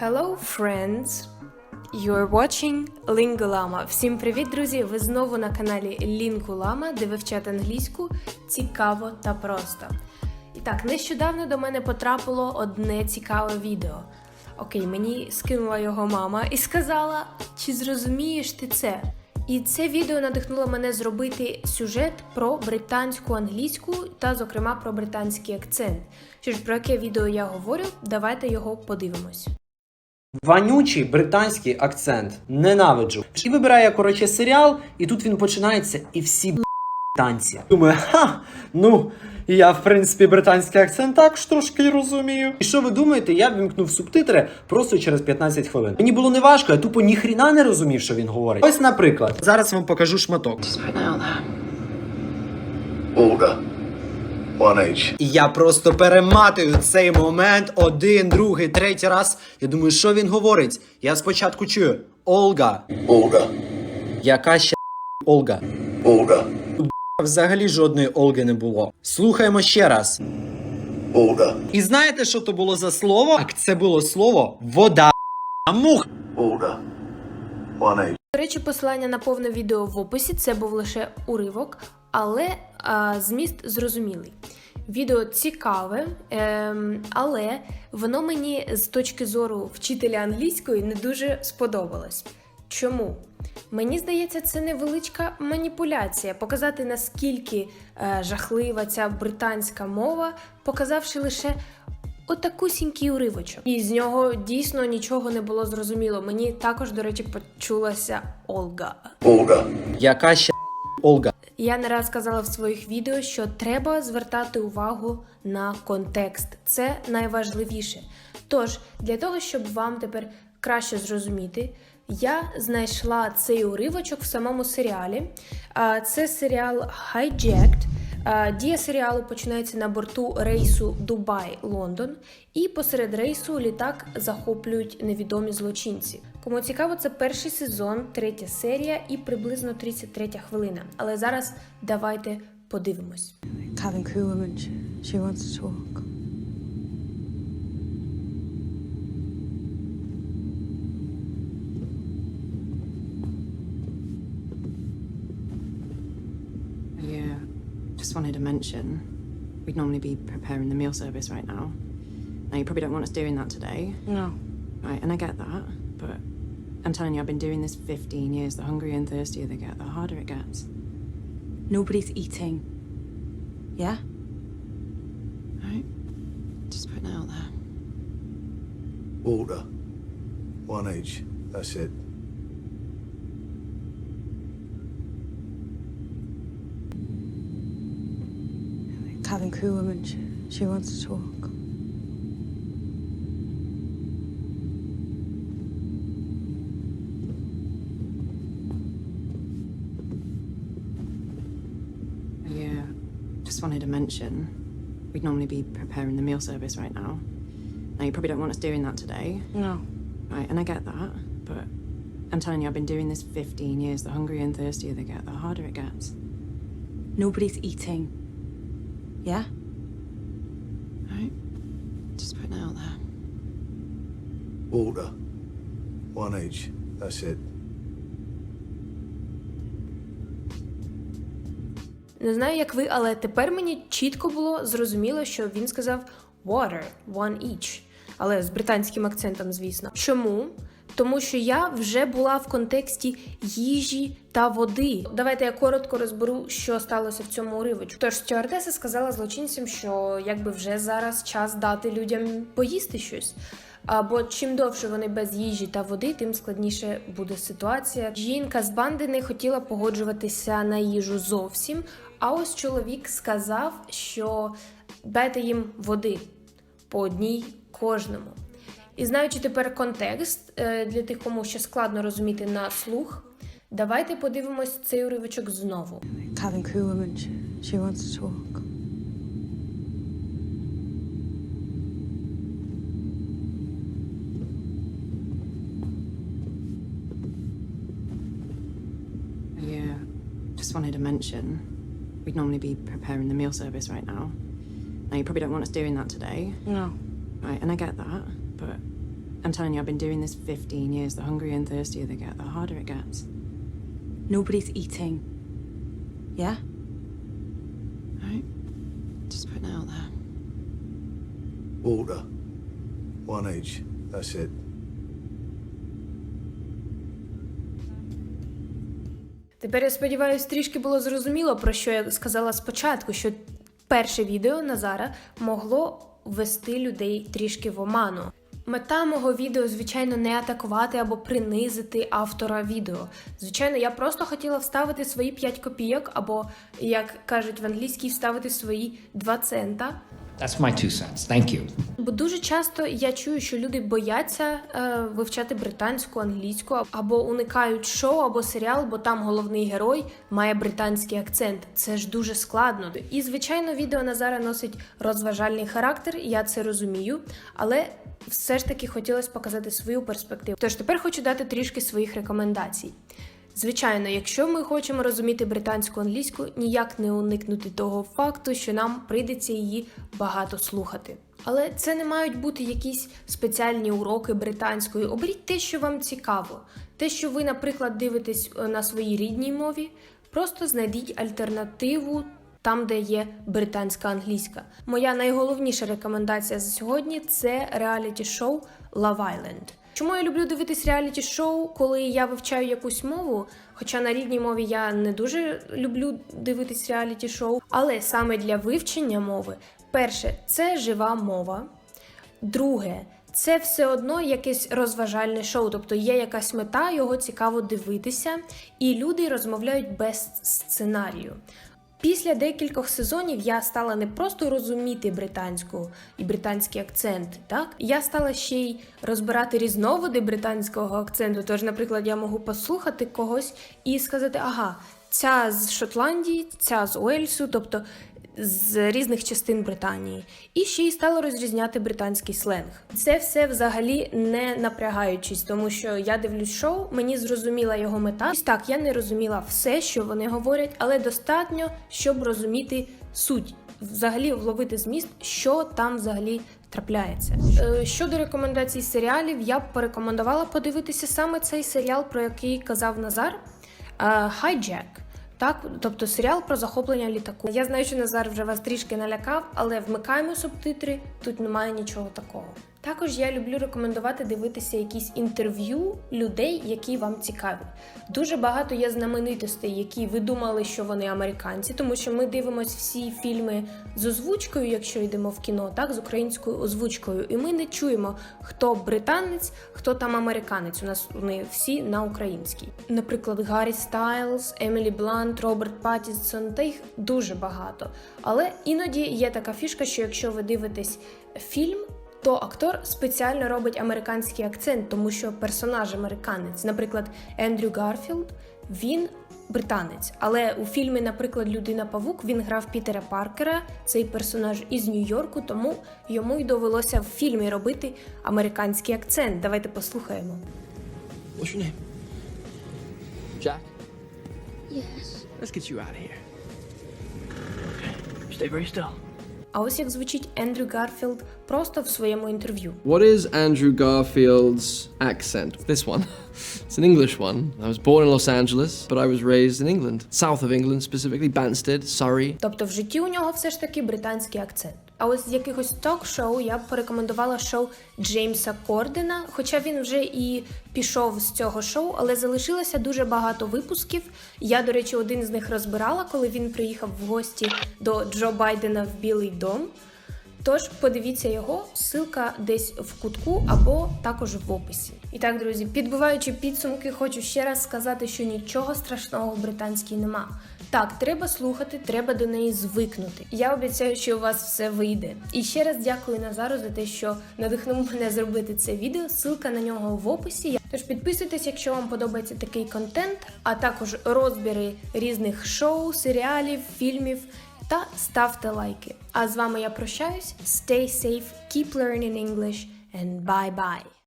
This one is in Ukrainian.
Hello, friends! You're watching Lingulama. Всім привіт, друзі! Ви знову на каналі Lingulama, де вивчати англійську цікаво та просто. І так, нещодавно до мене потрапило одне цікаве відео. Окей, мені скинула його мама і сказала, чи зрозумієш ти це? І це відео надихнуло мене зробити сюжет про британську англійську та, зокрема, про британський акцент. Що ж, про яке відео я говорю, давайте його подивимось. Вонючий британський акцент. Ненавиджу. І вибираю я, коротше, серіал, і тут він починається, і всі танці. Думаю, ха, ну, я, в принципі, британський акцент також трошки розумію. І що ви думаєте, я вімкнув субтитри просто через 15 хвилин. Мені було неважко, я тупо ніхріна не розумів, що він говорить. Ось, наприклад, зараз вам покажу шматок. Order. One І я просто перематую цей момент один, другий, третій раз. Я думаю, що він говорить? Я спочатку чую Олга. Order. Яка ще Олга? Order. Взагалі жодної Олги не було. Слухаємо ще раз. Order. І знаєте, що то було за слово? Так, це було слово вода. А мух. Order. One До речі, посилання на повне відео в описі це був лише уривок, але а, зміст зрозумілий. Відео цікаве, ем, але воно мені з точки зору вчителя англійської не дуже сподобалось. Чому? Мені здається, це невеличка маніпуляція, показати наскільки е, жахлива ця британська мова, показавши лише отакусінький уривочок. І з нього дійсно нічого не було зрозуміло. Мені також, до речі, почулася Олга. Order. Яка ще Олга? Я не раз казала в своїх відео, що треба звертати увагу на контекст. Це найважливіше. Тож, для того, щоб вам тепер краще зрозуміти, я знайшла цей уривочок в самому серіалі. Це серіал Hijacked. А, Дія серіалу починається на борту рейсу Дубай-Лондон, і посеред рейсу літак захоплюють невідомі злочинці. Кому цікаво, це перший сезон, третя серія і приблизно 33 хвилина. Але зараз давайте подивимось. Calvin woman, she. Wanted to mention we'd normally be preparing the meal service right now. Now, you probably don't want us doing that today, No. right? And I get that, but I'm telling you, I've been doing this 15 years. The hungrier and thirstier they get, the harder it gets. Nobody's eating. Yeah? Right? Just putting it out there. Order. One H. That's it. Calvin Crew woman, she, she wants to talk. Yeah, just wanted to mention we'd normally be preparing the meal service right now. Now, you probably don't want us doing that today, No. right? And I get that, but I'm telling you, I've been doing this 15 years. The hungrier and thirstier they get, the harder it gets. Nobody's eating. Yeah? Right? Just putting it out there. Order. One H. That's it. Не знаю, як ви, але тепер мені чітко було зрозуміло, що він сказав water, one each. Але з британським акцентом, звісно. Чому? Тому що я вже була в контексті їжі та води. Давайте я коротко розберу, що сталося в цьому уривочку. Тож стюардеса сказала злочинцям, що якби вже зараз час дати людям поїсти щось. Або чим довше вони без їжі та води, тим складніше буде ситуація. Жінка з банди не хотіла погоджуватися на їжу зовсім. А ось чоловік сказав, що дайте їм води по одній кожному. І знаючи тепер контекст е, для тих, кому ще складно розуміти на слух, давайте подивимось цей уривочок знову. She wants to talk. Yeah, just wanted to mention we'd normally be preparing the meal service right now. Now, you probably don't want us doing that today, No. right? And I get that, but I'm telling you, I've been doing this 15 years. The hungrier and thirstier they get, the harder it gets. Nobody's eating. Yeah? Right? Just putting it out there. Water. One each. That's it. Тепер я сподіваюся, трішки було зрозуміло, про що я сказала спочатку, що перше відео Назара могло ввести людей трішки в оману. Мета мого відео, звичайно, не атакувати або принизити автора відео. Звичайно, я просто хотіла вставити свої 5 копійок, або, як кажуть в англійській, вставити свої 2 цента. That's my two cents. Thank you. Бо дуже часто я чую, що люди бояться е, вивчати британську, англійську або уникають шоу або серіал, бо там головний герой має британський акцент. Це ж дуже складно. І звичайно, відео Назара носить розважальний характер, я це розумію, але все ж таки хотілося показати свою перспективу. Тож тепер хочу дати трішки своїх рекомендацій. Звичайно, якщо ми хочемо розуміти британську англійську, ніяк не уникнути того факту, що нам прийдеться її багато слухати. Але це не мають бути якісь спеціальні уроки британської. Оберіть те, що вам цікаво. Те, що ви, наприклад, дивитесь е, на своїй рідній мові, просто знайдіть альтернативу там, де є британська англійська. Моя найголовніша рекомендація за сьогодні це реаліті-шоу Love Island. Чому я люблю дивитись реаліті шоу, коли я вивчаю якусь мову? Хоча на рідній мові я не дуже люблю дивитись реаліті шоу, але саме для вивчення мови, перше, це жива мова. Друге, це все одно якесь розважальне шоу, тобто є якась мета, його цікаво дивитися, і люди розмовляють без сценарію. Після декількох сезонів я стала не просто розуміти британську і британський акцент, так я стала ще й розбирати різновиди британського акценту. Тож, наприклад, я можу послухати когось і сказати, ага, ця з Шотландії, ця з Уельсу, тобто з різних частин Британії, і ще й стала розрізняти британський сленг. Це все взагалі не напрягаючись, тому що я дивлюсь шоу, мені зрозуміла його мета. Ось так, я не розуміла все, що вони говорять, але достатньо, щоб розуміти суть, взагалі вловити зміст, що там взагалі. Трапляється Е, щодо рекомендацій серіалів, я б порекомендувала подивитися саме цей серіал, про який казав Назар Хайджек. Так, тобто серіал про захоплення літаку. Я знаю, що Назар вже вас трішки налякав, але вмикаємо субтитри, тут немає нічого такого. Також я люблю рекомендувати дивитися якісь інтерв'ю людей, які вам цікаві. Дуже багато є знаменитостей, які ви думали, що вони американці, тому що ми дивимося всі фільми з озвучкою, якщо йдемо в кіно, так з українською озвучкою, і ми не чуємо, хто британець, хто там американець. У нас вони всі на українській. Наприклад, Гаррі Стайлз, Емілі Блант, Роберт Паттінсон, та їх дуже багато. Але іноді є така фішка, що якщо ви дивитесь фільм то актор спеціально робить американський акцент, тому що персонаж американець, наприклад, Ендрю Гарфілд, він британець. Але у фільмі, наприклад, Людина Павук він грав Пітера Паркера, цей персонаж із Нью-Йорку, тому йому й довелося в фільмі робити американський акцент. Давайте послухаємо. What's your name? Jack? Yes. Let's get you out of here. Okay. Stay very still. А ось як звучить Ендрю Гарфілд просто в своєму інтерв'ю. What is Andrew Garfield's accent? This one. it's an English one. I was born in Los Angeles, but I was raised in England. South of England, specifically Banstead, Surrey. Тобто в житті у нього все ж таки британський акцент. А ось з якихось ток-шоу я б порекомендувала шоу Джеймса Кордена, хоча він вже і пішов з цього шоу, але залишилося дуже багато випусків. Я, до речі, один з них розбирала, коли він приїхав в гості до Джо Байдена в Білий дом. Тож подивіться його, ссылка десь в кутку або також в описі. І так, друзі, підбиваючи підсумки, хочу ще раз сказати, що нічого страшного в британській нема. Так, треба слухати, треба до неї звикнути. Я обіцяю, що у вас все вийде. І ще раз дякую Назару за те, що надихнув мене зробити це відео. Ссылка на нього в описі. Тож підписуйтесь, якщо вам подобається такий контент, а також розбіри різних шоу, серіалів, фільмів. Та ставте лайки. А з вами я прощаюсь. Stay safe, keep learning English and bye bye.